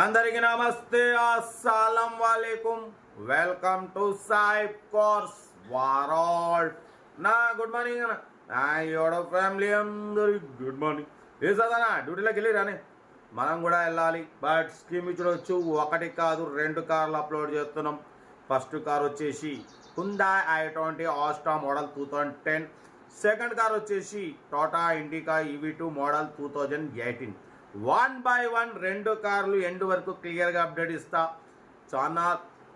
అందరికి నమస్తే అస్సలం వాలేకుం. వెల్కమ్ టు సాయిబ్ కోర్స్ వారాల్. నా గుడ్ మార్నింగ్ అన్న. నా యోడ ఫ్యామిలీ అందరి గుడ్ మార్నింగ్. ఏ సదానా డ్యూటీలోకి వెళ్ళి రాని మనం కూడా వెళ్ళాలి. బట్ స్కీమ్ చూడవచ్చు ఒకటి కాదు రెండు కార్లు అప్లోడ్ చేస్తున్నాం. ఫస్ట్ కార్ వచ్చేసి Hyundai i twenty asta model two thousand ten second car వచ్చేసి Tata Indica EV two model two thousand eighteen one by one రెండు కార్లు ఎండ్ వరకు క్లియర్గా అప్డేట్ ఇస్తా. చాలా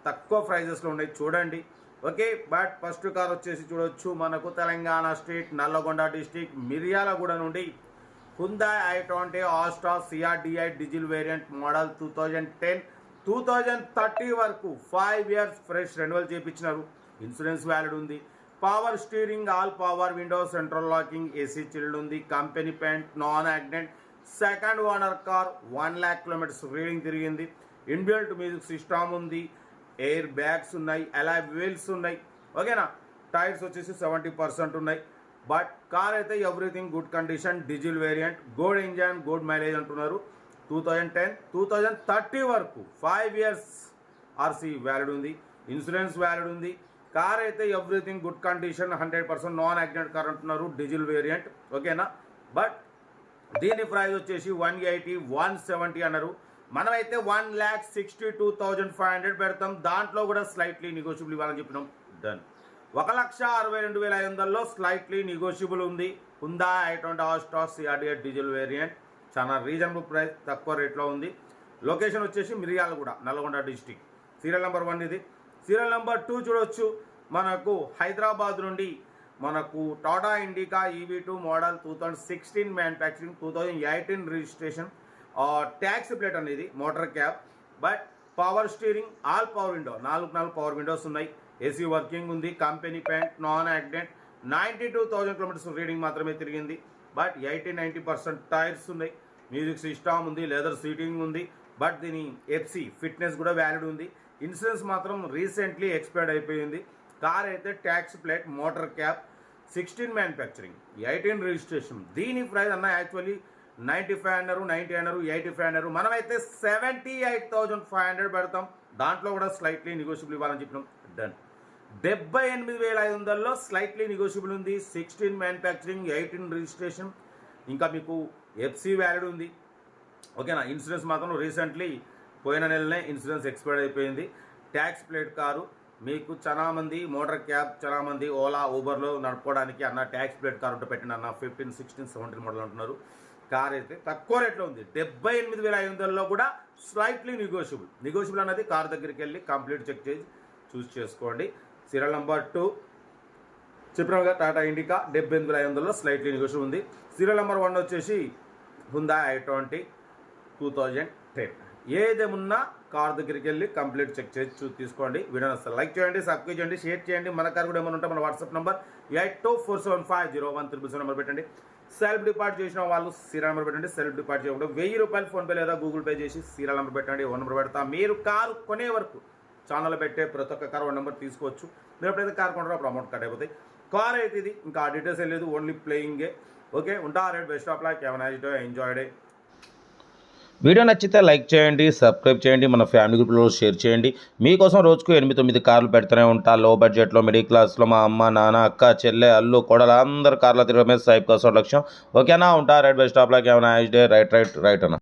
తక్కువ ప్రైజెస్లో ఉన్నాయి చూడండి. ఓకే బట్ ఫస్ట్ కార్ వచ్చేసి చూడొచ్చు. మనకు తెలంగాణ స్టేట్ నల్లగొండ డిస్టిక్ మిర్యాలగూడ నుండి Hyundai i twenty asta CRDi diesel variant model two thousand ten two thousand thirty వరకు ఫైవ్ ఇయర్స్ ఫ్రెష్ రెన్యువల్ చేయించినారు ఇన్సూరెన్స్ వ్యాలిడ్ ఉంది. Power steering all power window central locking AC chilled ఉంది. Company paint non accident second owner car one lakh kilometres reading తిరిగింది. Inbuilt music system ఉంది. Air bags ఉన్నాయి. అలా wheels ఉన్నాయి. ఓకేనా? Tyres వచ్చేసి సెవెంటీ పర్సెంట్ ఉన్నాయి. బట్ కార్ అయితే everything good condition diesel variant good engine good mileage అంటున్నారు. Two thousand ten two thousand thirty వరకు ఫైవ్ ఇయర్స్ ఆర్సీ వ్యాలిడ్ ఉంది. ఇన్సూరెన్స్ వ్యాలిడ్ ఉంది. కార్ అయితే everything good condition hundred percent non accident car అంటున్నారు. Diesel variant. ఓకేనా? But దీని price వచ్చేసి one eighty one seventy అన్నారు. మనమైతే one lakh sixty two thousand five hundred పెడతాం. దాంట్లో కూడా స్లైట్లీ నెగోషియబుల్ ఇవ్వాలని చెప్పినాం. డన్ ఒక లక్ష అరవై రెండు వేల ఐదు వందల్లో స్లైట్లీ నెగోషియబుల్ ఉంది. ఉందా ఐటోంట్ ఆస్టాస్ సిఆర్డిఎట్ డీజిల్ వేరియంట్ చాలా రీజనబుల్ ప్రైస్ తక్కువ రేట్లో ఉంది. లొకేషన్ వచ్చేసి Miryalaguda Nalgonda district serial number one ఇది. సీరియల్ నెంబర్ టూ చూడొచ్చు. మనకు హైదరాబాద్ నుండి మనకు Tata Indica EV two model two thousand sixteen manufacturing two thousand eighteen registration tax plate అనేది motor cab but power steering all power window నాలుగు నాలుగు power windows ఉన్నాయి. AC working ఉంది company paint non accident ninety two thousand kilometres reading మాత్రమే తిరిగింది. But eighty ninety percent tyres ఉన్నాయి. Music system ఉంది leather seating ఉంది. బట్ దీని ఎఫ్సి ఫిట్నెస్ కూడా వ్యాలిడ్ ఉంది. ఇన్సూరెన్స్ మాత్రం రీసెంట్లీ ఎక్స్పైర్డ్ అయిపోయింది. కార్ అయితే tax plate motor cab sixteen manufacturing eighteen registration దీని ప్రైస్ అన్న యాక్చువల్లీ నైంటీ ఫైవ్ అన్నారు నైంటీ అన్నారు ఎయిటీ ఫైవ్ అన్నారు. మనమైతే seventy eight thousand five hundred పెడతాం. దాంట్లో కూడా స్లైట్లీ నెగోషియబుల్ ఇవ్వాలని చెప్పినాం. డన్ డెబ్బై ఎనిమిది వేల ఐదు వందల్లో స్లైట్లీ నెగోషియబుల్ ఉంది. సిక్స్టీన్ మ్యానుఫ్యాక్చరింగ్ ఎయిటీన్ రిజిస్ట్రేషన్ ఇంకా మీకు ఎఫ్సి వ్యాలిడ్ ఉంది. ఓకేనా? ఇన్సూరెన్స్ మాత్రం రీసెంట్లీ పోయిన నెలనే ఇన్సూరెన్స్ ఎక్స్పైర్ అయిపోయింది. ట్యాక్స్ ప్లేట్ కారు మీకు చాలా మంది మోటార్ క్యాబ్ చాలా మంది ఓలా ఊబర్లో నడుపుకోవడానికి అన్న ట్యాక్స్ ప్లేట్ కార్ ఉంటే పెట్టిన అన్న ఫిఫ్టీన్ సిక్స్టీన్ సెవెంటీన్ మోడల్ అంటున్నారు. కార్ అయితే తక్కువ రేట్లో ఉంది. డెబ్బై ఎనిమిది వేల ఐదు వందలలో కూడా స్లైట్లీ నెగోషియబుల్ నెగోషియబుల్ అనేది కార్ దగ్గరికి వెళ్ళి కంప్లీట్ చెక్ చేసి చూస్ చేసుకోండి. సీరియల్ నెంబర్ టూ చెప్పినాగా టాటా ఇండికా డెబ్బై ఎనిమిది వేల ఐదు వందలలో స్లైట్లీ నెగోషియబుల్ ఉంది. సీరియల్ నెంబర్ వన్ వచ్చేసి Hyundai i twenty two thousand ten ఏదేమున్నా car దగ్గరికి వెళ్ళి కంప్లీట్ చెక్ చేసి తీసుకోండి. వీడియో వస్తే లైక్ చేయండి సబ్స్క్రైబ్ చేయండి షేర్ చేయండి. మన కార్ కూడా ఏమైనా ఉంటే మన WhatsApp number eight two four seven five zero one triple seven number పెట్టండి. సెల్ఫ్ డిపార్ట్ చేసిన వాళ్ళు సీరియల్ నెంబర్ పెట్టండి. సెల్ఫ్ డిపార్ట్ చేయకుండా వెయ్యి రూపాయలు ఫోన్పే లేదా గూగుల్ పే చేసి సీరియల్ నెంబర్ పెట్టండి. ఓ నెంబర్ పెడతా. మీరు కారు కొనే వరకు ఛానల్ పెట్టే ప్రతి ఒక్క కార్ వన్ నెంబర్ తీసుకోవచ్చు. మీరు ఎప్పుడైతే కార్ కొంటారో అప్పుడు అమౌంట్ కట్ అయిపోతాయి. కార్ అయితే ఇది. ఇంకా ఆ డీటెయిల్స్ ఏం లేదు. ఓన్లీ ప్లేయింగే ఓకే ఉంటా రేట్ బెస్ట్ ఆఫ్ లైక్ ఎవరైజ్ ఎంజాయ్ డే వీడియో నచ్చితే లైక్ చేయండి సబ్స్క్రైబ్ చేయండి మన ఫ్యామిలీ గ్రూప్లో షేర్ చేయండి. మీకోసం రోజుకు ఎనిమిది తొమ్మిది కార్లు పెడుతూనే ఉంటా. లో బడ్జెట్లో మిడిల్ క్లాస్లో మా అమ్మ నాన్న అక్క చెల్లె అల్లు కోడలు అందరు కార్ల తిరగమే సైప్ కోసం లక్ష్యం. ఓకేనా? ఉంటా రైట్ బెస్ట్ స్టాప్లోకి ఏమైనా డే? రైట్ రైట్ రైట్ అన్న.